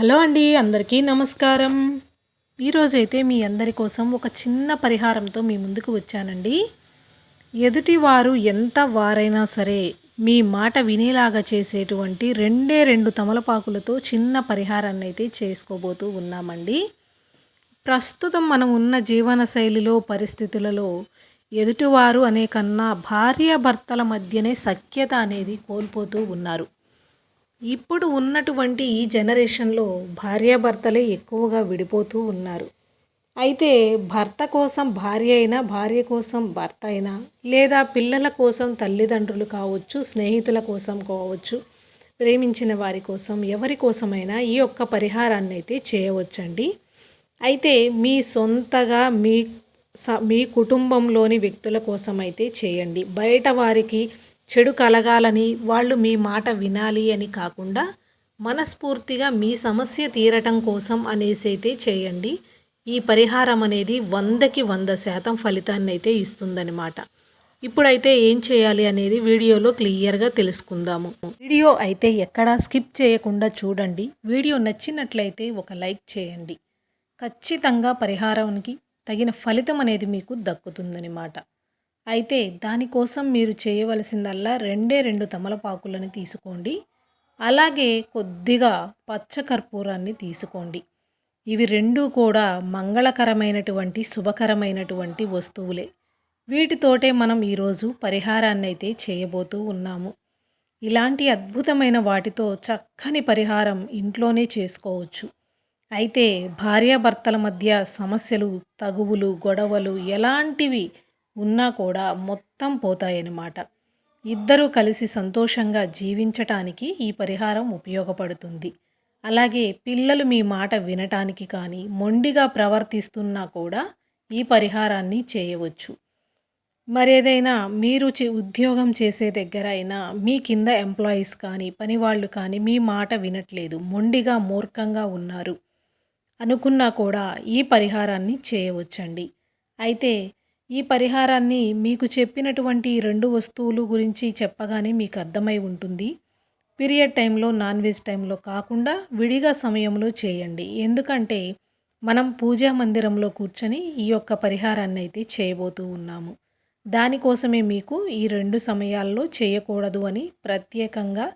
Hello అండి అందరికీ నమస్కారం. ఈరోజైతే మీ అందరి కోసం ఒక చిన్న పరిహారంతో మీ ముందుకు వచ్చానండి. ఎదుటివారు ఎంత వారైనా సరే మీ మాట వినేలాగా చేసేటువంటి రెండే రెండు తమలపాకులతో చిన్న పరిహారాన్ని అయితే చేసుకోబోతూ ఉన్నామండి. ప్రస్తుతం మనం ఉన్న జీవన శైలిలో పరిస్థితులలో ఎదుటివారు అనే కన్నా భార్యాభర్తల మధ్యనే సఖ్యత అనేది కోల్పోతూ ఉన్నారు. ఇప్పుడు ఉన్నటువంటి ఈ జనరేషన్లో భార్యాభర్తలే ఎక్కువగా విడిపోతూ ఉన్నారు. అయితే భర్త కోసం భార్య అయినా భార్య కోసం భర్త అయినా లేదా పిల్లల కోసం తల్లిదండ్రులు కావచ్చు స్నేహితుల కోసం కావచ్చు ప్రేమించిన వారి కోసం ఎవరి కోసమైనా ఈ యొక్క పరిహారాన్ని అయితే చేయవచ్చండి. అయితే మీ సొంతగా మీ స మీ కుటుంబంలోని వ్యక్తుల కోసం అయితే చేయండి. బయట వారికి చెడు కలగాలని వాళ్ళు మీ మాట వినాలి అని కాకుండా మనస్ఫూర్తిగా మీ సమస్య తీరటం కోసం అనేసి అయితే చేయండి. ఈ పరిహారం అనేది వందకి వంద శాతం ఫలితాన్ని అయితే ఇస్తుందనమాట ఇప్పుడైతే ఏం చేయాలి అనేది వీడియోలో క్లియర్గా తెలుసుకుందాము. వీడియో అయితే ఎక్కడా స్కిప్ చేయకుండా చూడండి. వీడియో నచ్చినట్లయితే ఒక లైక్ చేయండి. ఖచ్చితంగా పరిహారానికి తగిన ఫలితం అనేది మీకు దక్కుతుందనమాట అయితే దానికోసం మీరు చేయవలసిందల్లా రెండే రెండు తమలపాకులను తీసుకోండి. అలాగే కొద్దిగా పచ్చకర్పూరాన్ని తీసుకోండి. ఇవి రెండూ కూడా మంగళకరమైనటువంటి శుభకరమైనటువంటి వస్తువులే. వీటితోటే మనం ఈరోజు పరిహారాన్ని అయితే చేయబోతూ ఉన్నాము. ఇలాంటి అద్భుతమైన వాటితో చక్కని పరిహారం ఇంట్లోనే చేసుకోవచ్చు. అయితే భార్యాభర్తల మధ్య సమస్యలు తగువులు గొడవలు ఎలాంటివి ఉన్నా కూడా మొత్తం పోతాయన్నమాట. ఇద్దరూ కలిసి సంతోషంగా జీవించటానికి ఈ పరిహారం ఉపయోగపడుతుంది. అలాగే పిల్లలు మీ మాట వినటానికి కానీ మొండిగా ప్రవర్తిస్తున్నా కూడా ఈ పరిహారాన్ని చేయవచ్చు. మరేదైనా మీరు ఉద్యోగం చేసే దగ్గర అయినా మీ కింద ఎంప్లాయీస్ కానీ పనివాళ్ళు కానీ మీ మాట వినట్లేదు మొండిగా మూర్ఖంగా ఉన్నారు అనుకున్నా కూడా ఈ పరిహారాన్ని చేయవచ్చండి. అయితే ఈ పరిహారాన్ని మీకు చెప్పినటువంటి రెండు వస్తువులు గురించి చెప్పగానే మీకు అర్థమై ఉంటుంది. పీరియడ్ టైంలో నాన్ వెజ్ టైంలో కాకుండా విడిగా సమయంలో చేయండి. ఎందుకంటే మనం పూజా మందిరంలో కూర్చొని ఈ యొక్క పరిహారాన్ని అయితే చేయబోతూ ఉన్నాము. దానికోసమే మీకు ఈ రెండు సమయాల్లో చేయకూడదు అని ప్రత్యేకంగా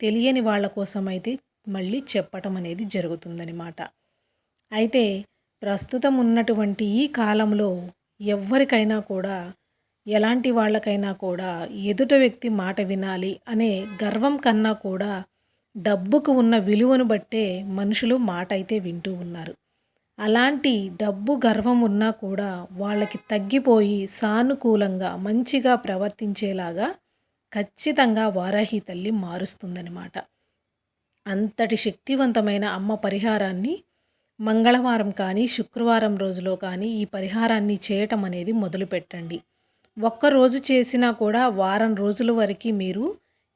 తెలియని వాళ్ళ కోసం అయితే మళ్ళీ చెప్పటం అనేది జరుగుతుందనమాట అయితే ప్రస్తుతం ఉన్నటువంటి ఈ కాలంలో ఎవ్వరికైనా కూడా ఎలాంటి వాళ్ళకైనా కూడా ఎదుట వ్యక్తి మాట వినాలి అనే గర్వం కన్నా కూడా డబ్బుకు ఉన్న విలువను బట్టే మనుషులు మాట అయితే వింటూ ఉన్నారు. అలాంటి డబ్బు గర్వం ఉన్నా కూడా వాళ్ళకి తగ్గిపోయి సానుకూలంగా మంచిగా ప్రవర్తించేలాగా ఖచ్చితంగా వారాహి తల్లి మారుస్తుందనమాట అంతటి శక్తివంతమైన అమ్మ పరిహారాన్ని మంగళవారం కానీ శుక్రవారం రోజులో కానీ ఈ పరిహారాన్ని చేయటం అనేది మొదలుపెట్టండి. ఒక్కరోజు చేసినా కూడా వారం రోజుల వరకు మీరు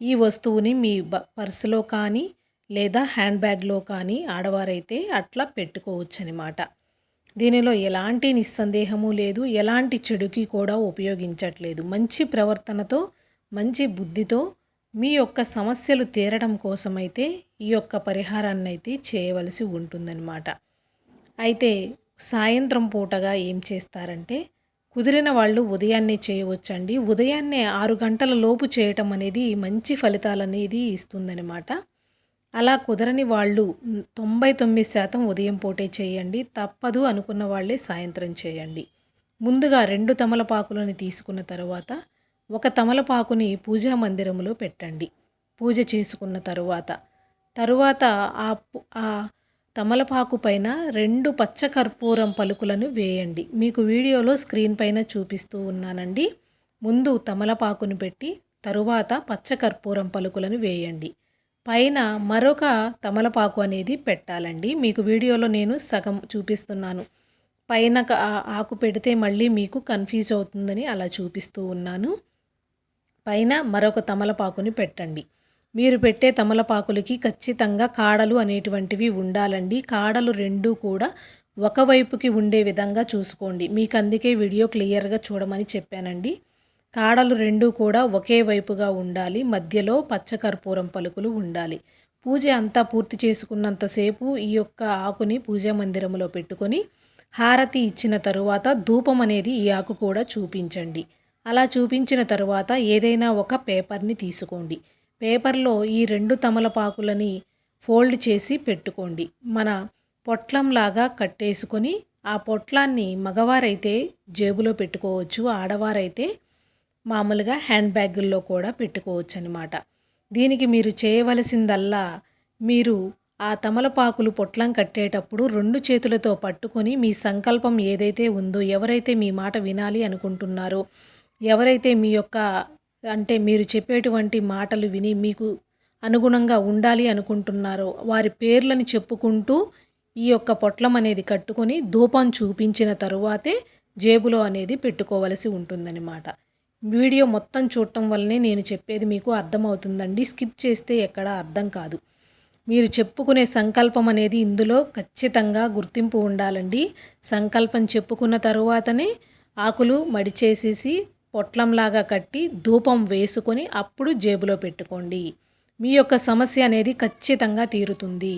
ఈ వస్తువుని మీ బ పర్సులో కానీ లేదా హ్యాండ్ బ్యాగ్లో కానీ ఆడవారైతే అట్లా పెట్టుకోవచ్చు అనమాట దీనిలో ఎలాంటి నిస్సందేహము లేదు ఎలాంటి చెడుకి కూడా ఉపయోగించట్లేదు. మంచి ప్రవర్తనతో మంచి బుద్ధితో మీ యొక్క సమస్యలు తీరడం కోసమైతే ఈ యొక్క పరిహారాన్ని అయితే చేయవలసి ఉంటుందన్నమాట. అయితే సాయంత్రం పూటగా ఏం చేస్తారంటే కుదిరిన వాళ్ళు ఉదయాన్నే చేయవచ్చండి. ఉదయాన్నే ఆరు గంటల లోపు చేయటం అనేది మంచి ఫలితాలు అనేది ఇస్తుందన్నమాట. అలా కుదరని వాళ్ళు తొంభై తొమ్మిది శాతం ఉదయం పూటే చేయండి. తప్పదు అనుకున్న వాళ్ళే సాయంత్రం చేయండి. ముందుగా రెండు తమలపాకులను తీసుకున్న తర్వాత ఒక తమలపాకుని పూజా మందిరంలో పెట్టండి. పూజ చేసుకున్న తరువాత. తరువాత ఆ తమలపాకు పైన రెండు పచ్చ కర్పూరం పలుకులను వేయండి. మీకు వీడియోలో స్క్రీన్ పైన చూపిస్తూ ఉన్నానండి. ముందు తమలపాకును పెట్టి తరువాత పచ్చ కర్పూరం పలుకులను వేయండి. పైన మరొక తమలపాకు అనేది పెట్టాలండి. మీకు వీడియోలో నేను సగం చూపిస్తున్నాను. పైన ఆకు పెడితే మళ్ళీ మీకు కన్ఫ్యూజ్ అవుతుందని అలా చూపిస్తూ ఉన్నాను. పైన మరొక తమలపాకుని పెట్టండి. మీరు పెట్టే తమలపాకులకి ఖచ్చితంగా కాడలు అనేటువంటివి ఉండాలండి. కాడలు రెండు కూడా ఒకవైపుకి ఉండే విధంగా చూసుకోండి. మీకు అందుకే వీడియో క్లియర్గా చూడమని చెప్పానండి. కాడలు రెండు కూడా ఒకే వైపుగా ఉండాలి. మధ్యలో పచ్చకర్పూరం పలుకులు ఉండాలి. పూజ అంతా పూర్తి చేసుకున్నంతసేపు ఈ యొక్క ఆకుని పూజా మందిరంలో పెట్టుకొని హారతి ఇచ్చిన తరువాత ధూపం అనేది ఈ ఆకు కూడా చూపించండి. అలా చూపించిన తరువాత ఏదైనా ఒక పేపర్ని తీసుకోండి. పేపర్లో ఈ రెండు తమలపాకులని ఫోల్డ్ చేసి పెట్టుకోండి. మన పొట్లంలాగా కట్టేసుకొని ఆ పొట్లాన్ని మగవారైతే జేబులో పెట్టుకోవచ్చు ఆడవారైతే మామూలుగా హ్యాండ్ బ్యాగుల్లో కూడా పెట్టుకోవచ్చు అనమాట దీనికి మీరు చేయవలసిందల్లా మీరు ఆ తమలపాకులు పొట్లం కట్టేటప్పుడు రెండు చేతులతో పట్టుకొని మీ సంకల్పం ఏదైతే ఉందో ఎవరైతే మీ మాట వినాలి అనుకుంటున్నారో ఎవరైతే మీ యొక్క అంటే మీరు చెప్పేటువంటి మాటలు విని మీకు అనుగుణంగా ఉండాలి అనుకుంటున్నారో వారి పేర్లను చెప్పుకుంటూ ఈ యొక్క పొట్లం అనేది కట్టుకొని ధూపం చూపించిన తరువాతే జేబులో అనేది పెట్టుకోవలసి ఉంటుందన్నమాట. వీడియో మొత్తం చూడటం వల్లనే నేను చెప్పేది మీకు అర్థమవుతుందండి. స్కిప్ చేస్తే ఎక్కడ అర్థం కాదు. మీరు చెప్పుకునే సంకల్పం అనేది ఇందులో ఖచ్చితంగా గుర్తింపు ఉండాలండి. సంకల్పం చెప్పుకున్న తరువాతనే ఆకులు మడిచేసేసి పొట్లంలాగా కట్టి ధూపం వేసుకొని అప్పుడు జేబులో పెట్టుకోండి. మీ యొక్క సమస్య అనేది ఖచ్చితంగా తీరుతుంది.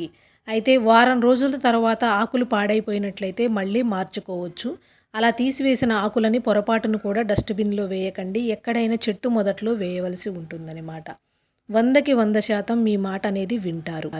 అయితే వారం రోజుల తర్వాత ఆకులు పాడైపోయినట్లయితే మళ్ళీ మార్చుకోవచ్చు. అలా తీసివేసిన ఆకులని పొరపాటును కూడా డస్ట్బిన్లో వేయకండి. ఎక్కడైనా చెట్టు మొదట్లో వేయవలసి ఉంటుందన్నమాట. వందకి వంద శాతం మీ మాట అనేది వింటారు.